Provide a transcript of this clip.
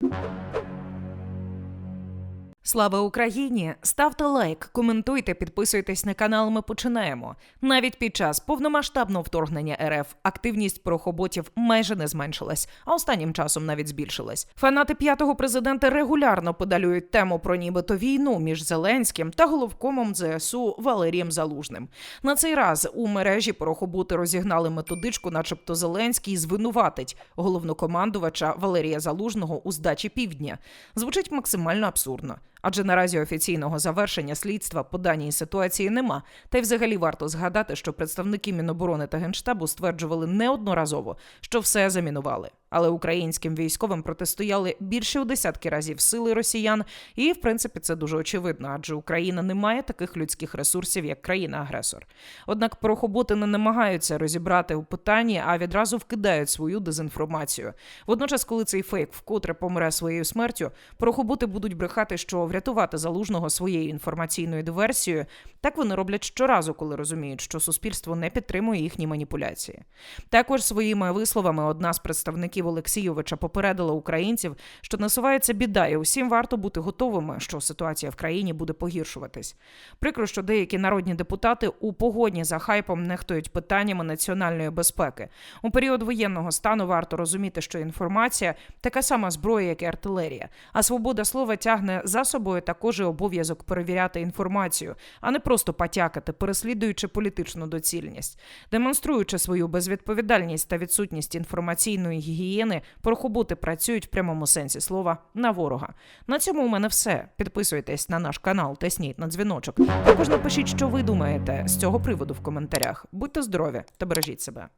you Слава Україні! Ставте лайк, коментуйте, підписуйтесь на канал. Ми починаємо. Навіть під час повномасштабного вторгнення РФ активність прохоботів майже не зменшилась, а останнім часом навіть збільшилась. Фанати п'ятого президента регулярно подалюють тему про нібито війну між Зеленським та головкомом ЗСУ Валерієм Залужним. На цей раз у мережі порохоботи розігнали методичку, начебто Зеленський звинуватить головнокомандувача Валерія Залужного у здачі півдня. Звучить максимально абсурдно. Адже наразі офіційного завершення слідства по даній ситуації нема. Та й взагалі варто згадати, що представники Міноборони та Генштабу стверджували неодноразово, що все замінували. Але українським військовим протистояли більше у десятки разів сили росіян, і в принципі це дуже очевидно, адже Україна не має таких людських ресурсів, як країна-агресор. Однак порохоботи не намагаються розібрати у питанні, а відразу вкидають свою дезінформацію. Водночас, коли цей фейк вкотре помре своєю смертю, порохоботи будуть брехати, що врятувати залужного своєю інформаційною диверсією. Так вони роблять щоразу, коли розуміють, що суспільство не підтримує їхні маніпуляції. Також своїми висловами одна з представників Олексійовича попередила українців, що насувається біда, і усім варто бути готовими, що ситуація в країні буде погіршуватись. Прикро, що деякі народні депутати у погодні за хайпом нехтують питаннями національної безпеки. У період воєнного стану варто розуміти, що інформація така сама зброя, як і артилерія. А свобода слова тягне за собою також і обов'язок перевіряти інформацію, а не просто потякати, переслідуючи політичну доцільність, демонструючи свою безвідповідальність та відсутність інформаційної гігієни, порохоботи працюють в прямому сенсі слова на ворога. На цьому у мене все. Підписуйтесь на наш канал, тисніть на дзвіночок. Також напишіть, що ви думаєте з цього приводу в коментарях. Будьте здорові та бережіть себе.